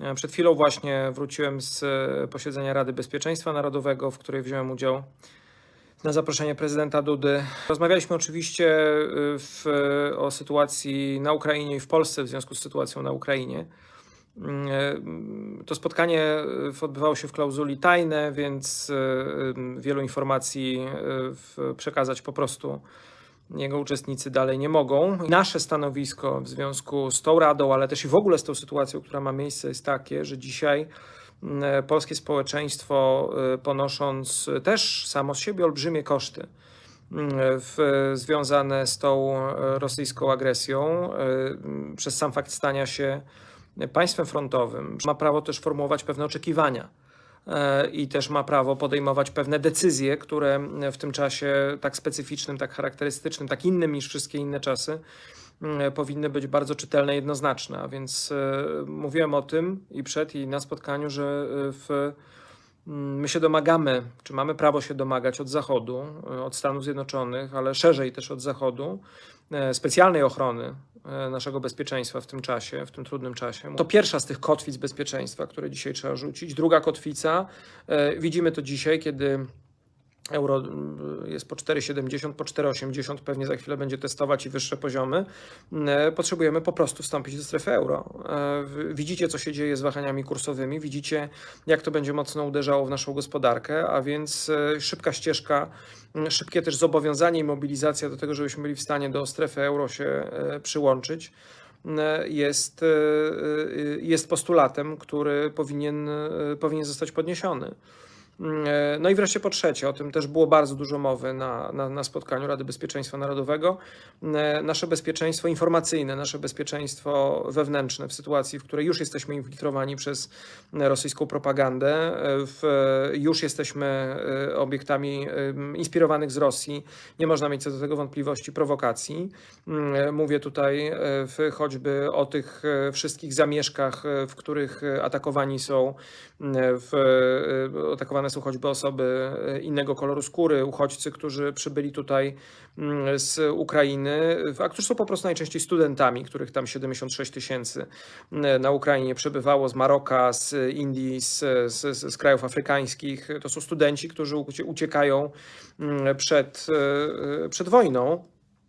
E, Przed chwilą właśnie wróciłem z e, posiedzenia Rady Bezpieczeństwa Narodowego, w której wziąłem udział na zaproszenie prezydenta Dudy. Rozmawialiśmy oczywiście e, w, o sytuacji na Ukrainie i w Polsce w związku z sytuacją na Ukrainie. Mm, e, To spotkanie odbywało się w klauzuli tajne, więc wielu informacji przekazać po prostu jego uczestnicy dalej nie mogą. Nasze stanowisko w związku z tą radą, ale też i w ogóle z tą sytuacją, która ma miejsce, jest takie, że dzisiaj mm, polskie społeczeństwo, y, ponosząc też samo z siebie olbrzymie koszty, mm, w, związane z tą e, rosyjską agresją, przez sam fakt stania się państwem frontowym, ma prawo też formułować pewne oczekiwania e, i też ma prawo podejmować pewne decyzje, które w tym czasie tak specyficznym, tak charakterystycznym, tak innym niż wszystkie inne czasy mm, powinny być bardzo czytelne, jednoznaczne. A więc e, mówiłem o tym i przed, i na spotkaniu, że e, w, my się domagamy, czy mamy prawo się domagać od Zachodu, e, od Stanów Zjednoczonych, ale szerzej też od Zachodu, e, specjalnej ochrony e, naszego bezpieczeństwa w tym czasie, w tym trudnym czasie. To pierwsza z tych kotwic bezpieczeństwa, które dzisiaj trzeba rzucić. Druga kotwica, widzimy to dzisiaj, kiedy Euro jest po 4,70, po 4,80, pewnie za chwilę będzie testować i wyższe poziomy. E, Potrzebujemy po prostu wstąpić do strefy euro. E, Widzicie, co się dzieje z wahaniami kursowymi, widzicie, jak to będzie mocno uderzało w naszą gospodarkę, a więc e, szybka ścieżka, szybkie też zobowiązanie i mobilizacja do tego, żebyśmy byli w stanie do strefy euro się przyłączyć jest, jest postulatem, który powinien, powinien zostać podniesiony. E, No i wreszcie po trzecie, o tym też było bardzo dużo mowy na, na, na spotkaniu Rady Bezpieczeństwa Narodowego, e, nasze bezpieczeństwo informacyjne, nasze bezpieczeństwo wewnętrzne w sytuacji, w której już jesteśmy infiltrowani przez e, rosyjską propagandę, e, w, już jesteśmy obiektami inspirowanych z Rosji, nie można mieć co do tego wątpliwości, prowokacji. Mm, Mówię tutaj w, choćby o tych wszystkich zamieszkach, w których atakowani są w, e, atakowane są choćby osoby e, innego koloru skóry, uchodźcy, którzy przybyli tutaj mm, z Ukrainy, a którzy są po prostu najczęściej studentami, których tam 76 tysięcy mm, na Ukrainie przebywało z Maroka, z Indii, z, z, z krajów afrykańskich. To są studenci, którzy ucie- uciekają mm, przed, e, przed wojną.